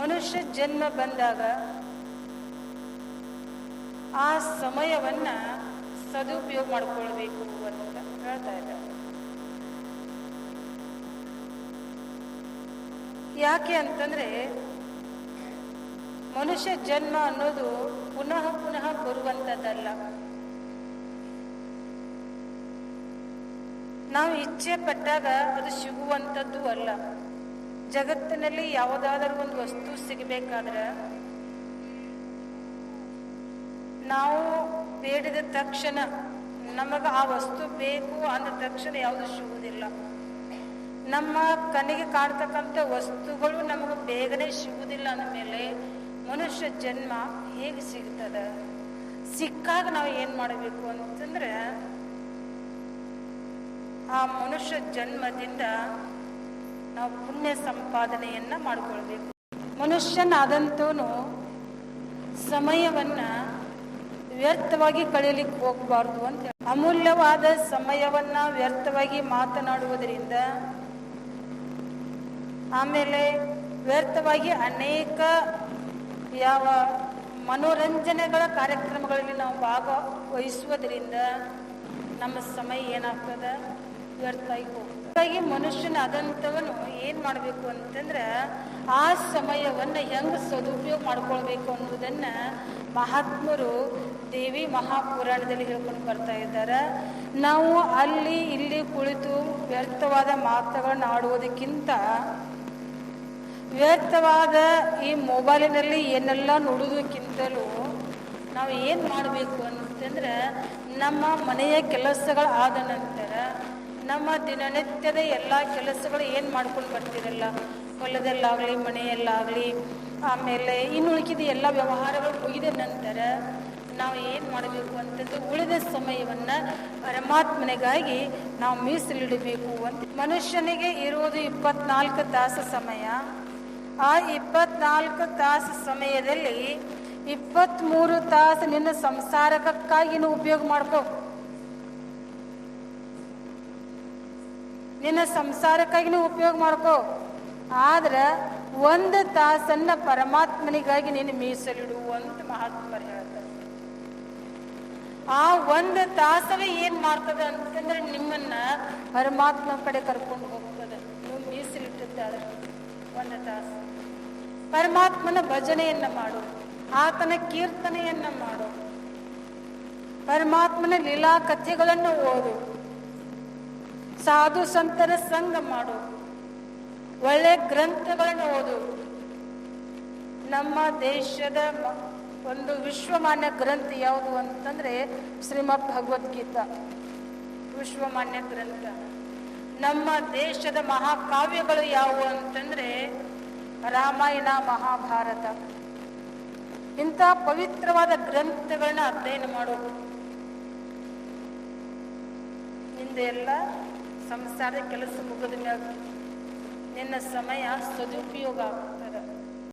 ಮನುಷ್ಯ ಜನ್ಮ ಬಂದಾಗ ಆ ಸಮಯವನ್ನ ಸದುಪಯೋಗ ಮಾಡ್ಕೊಳ್ಬೇಕು ಅಂತ ಹೇಳ್ತಾ ಇದ್ದಾರೆ. ಯಾಕೆ ಅಂತಂದ್ರೆ ಮನುಷ್ಯ ಜನ್ಮ ಅನ್ನೋದು ಪುನಃ ಪುನಃ ಬರುವಂತದ್ದಲ್ಲ. ನಾವು ಇಚ್ಛೆ ಪಟ್ಟಾಗ ಅದು ಸಿಗುವಂಥದ್ದು ಅಲ್ಲ. ಜಗತ್ತಿನಲ್ಲಿ ಯಾವುದಾದ್ರೂ ಒಂದು ವಸ್ತು ಸಿಗಬೇಕಾದ್ರೆ ನಾವು ಬೇಡಿದ ತಕ್ಷಣ ನಮಗ ಆ ವಸ್ತು ಬೇಕು ಅಂದ ತಕ್ಷಣ ಯಾವುದು ಸಿಗುವುದಿಲ್ಲ. ನಮ್ಮ ಕಣ್ಣಿಗೆ ಕಾಣ್ತಕ್ಕಂಥ ವಸ್ತುಗಳು ನಮಗೆ ಬೇಗನೆ ಸಿಗುವುದಿಲ್ಲ ಅಂದಮೇಲೆ ಮನುಷ್ಯ ಜನ್ಮ ಹೇಗೆ ಸಿಗ್ತದ? ಸಿಕ್ಕಾಗ ನಾವು ಏನು ಮಾಡಬೇಕು ಅಂತಂದ್ರೆ ಆ ಮನುಷ್ಯ ಜನ್ಮದಿಂದ ನಾವು ಪುಣ್ಯ ಸಂಪಾದನೆಯನ್ನ ಮಾಡ್ಕೊಳ್ಬೇಕು. ಮನುಷ್ಯನಾದಂತೂ ಸಮಯವನ್ನ ವ್ಯರ್ಥವಾಗಿ ಕಳೆಯಲಿಕ್ಕೆ ಹೋಗಬಾರ್ದು ಅಂತ ಅಮೂಲ್ಯವಾದ ಸಮಯವನ್ನ ವ್ಯರ್ಥವಾಗಿ ಮಾತನಾಡುವುದರಿಂದ ಆಮೇಲೆ ವ್ಯರ್ಥವಾಗಿ ಅನೇಕ ಯಾವ ಮನೋರಂಜನೆಗಳ ಕಾರ್ಯಕ್ರಮಗಳಲ್ಲಿ ನಾವು ಭಾಗವಹಿಸುವುದರಿಂದ ನಮ್ಮ ಸಮಯ ಏನಾಗ್ತದ? ಆಗಿ ಹೋಗ್ತದೆ ಹಾಗಾಗಿ ಮನುಷ್ಯನಾದಂಥವನು ಏನ್ ಮಾಡಬೇಕು ಅಂತಂದ್ರೆ ಆ ಸಮಯವನ್ನ ಹೆಂಗೆ ಸದುಪಯೋಗ ಮಾಡ್ಕೊಳ್ಬೇಕು ಅನ್ನೋದನ್ನ ಮಹಾತ್ಮರು ದೇವಿ ಮಹಾಪುರಾಣದಲ್ಲಿ ಹೇಳ್ಕೊಂಡು ಬರ್ತಾ ಇದ್ದಾರೆ. ನಾವು ಅಲ್ಲಿ ಇಲ್ಲಿ ಕುಳಿತು ವ್ಯರ್ಥವಾದ ಮಾತುಗಳನ್ನು ಆಡುವುದಕ್ಕಿಂತ ವ್ಯರ್ಥವಾದ ಈ ಮೊಬೈಲಿನಲ್ಲಿ ಏನೆಲ್ಲ ನೋಡುವುದಕ್ಕಿಂತಲೂ ನಾವು ಏನು ಮಾಡಬೇಕು ಅಂತಂದ್ರೆ ನಮ್ಮ ಮನೆಯ ಕೆಲಸಗಳು ಆದ ನಂತರ ನಮ್ಮ ದಿನನಿತ್ಯದ ಎಲ್ಲ ಕೆಲಸಗಳು ಏನು ಮಾಡ್ಕೊಂಡು ಬರ್ತಿರಲ್ಲ? ಹೊಲದಲ್ಲಾಗಲಿ ಮನೆಯಲ್ಲಾಗಲಿ ಆಮೇಲೆ ಇನ್ನು ಉಳಿಕಿದ ಎಲ್ಲ ವ್ಯವಹಾರಗಳು ಮುಗಿದ ನಂತರ ನಾವು ಏನು ಮಾಡಬೇಕು ಅಂತಂದು ಉಳಿದ ಸಮಯವನ್ನು ಪರಮಾತ್ಮನಿಗಾಗಿ ನಾವು ಮೀಸಲಿಡಬೇಕು ಅಂತ. ಮನುಷ್ಯನಿಗೆ ಇರುವುದು ಇಪ್ಪತ್ನಾಲ್ಕು ತಾಸು ಸಮಯ. ಆ ಇಪ್ಪತ್ನಾಲ್ಕು ತಾಸು ಸಮಯದಲ್ಲಿ ಇಪ್ಪತ್ತ್ಮೂರು ತಾಸು ನಿನ್ನ ಸಂಸಾರಕ್ಕಾಗಿ ನೀನು ಉಪಯೋಗ ಮಾಡ್ಕೋ. ನಿನ್ನ ಸಂಸಾರಕ್ಕಾಗಿ ನೀವು ಉಪಯೋಗ ಮಾಡ್ಕೋ. ಆದ್ರೆ ಒಂದು ತಾಸನ್ನ ಪರಮಾತ್ಮನಿಗಾಗಿ ನೀನು ಮೀಸಲಿಡು ಅಂತ ಮಹಾತ್ಮರು ಹೇಳ್ತಾರೆ. ಆ ಒಂದು ತಾಸವೇ ಏನ್ ಮಾಡ್ತದೆ ಅಂತಂದ್ರೆ ನಿಮ್ಮನ್ನ ಪರಮಾತ್ಮ ಕಡೆ ಕರ್ಕೊಂಡು ಹೋಗ್ತದೆ. ನೀವು ಮೀಸಲಿಟ್ಟಿದ್ದಾರೆ ಒಂದು ತಾಸು. ಪರಮಾತ್ಮನ ಭಜನೆಯನ್ನ ಮಾಡು, ಆತನ ಕೀರ್ತನೆಯನ್ನ ಮಾಡು. ಪರಮಾತ್ಮನ ಲೀಲಾ ಕಥೆಗಳನ್ನು ಓದು. ಸಾಧು ಸಂತರ ಸಂಘ ಮಾಡು. ಒಳ್ಳೆ ಗ್ರಂಥಗಳನ್ನು ಓದು. ನಮ್ಮ ದೇಶದ ಒಂದು ವಿಶ್ವಮಾನ್ಯ ಗ್ರಂಥ ಯಾವುದು ಅಂತಂದ್ರೆ ಶ್ರೀಮದ್ ಭಗವದ್ಗೀತಾ. ವಿಶ್ವಮಾನ್ಯ ಗ್ರಂಥ. ನಮ್ಮ ದೇಶದ ಮಹಾಕಾವ್ಯಗಳು ಯಾವುವು ಅಂತಂದ್ರೆ ರಾಮಾಯಣ, ಮಹಾಭಾರತ. ಇಂಥ ಪವಿತ್ರವಾದ ಗ್ರಂಥಗಳನ್ನ ಅಧ್ಯಯನ ಮಾಡು. ನಿಂದೆಲ್ಲ ಸಂಸಾರದ ಕೆಲಸ ಮುಗಿದ ಮ್ಯಾಗ ನಿನ್ನ ಸಮಯ ಸದುಪಯೋಗ ಆಗ್ತದೆ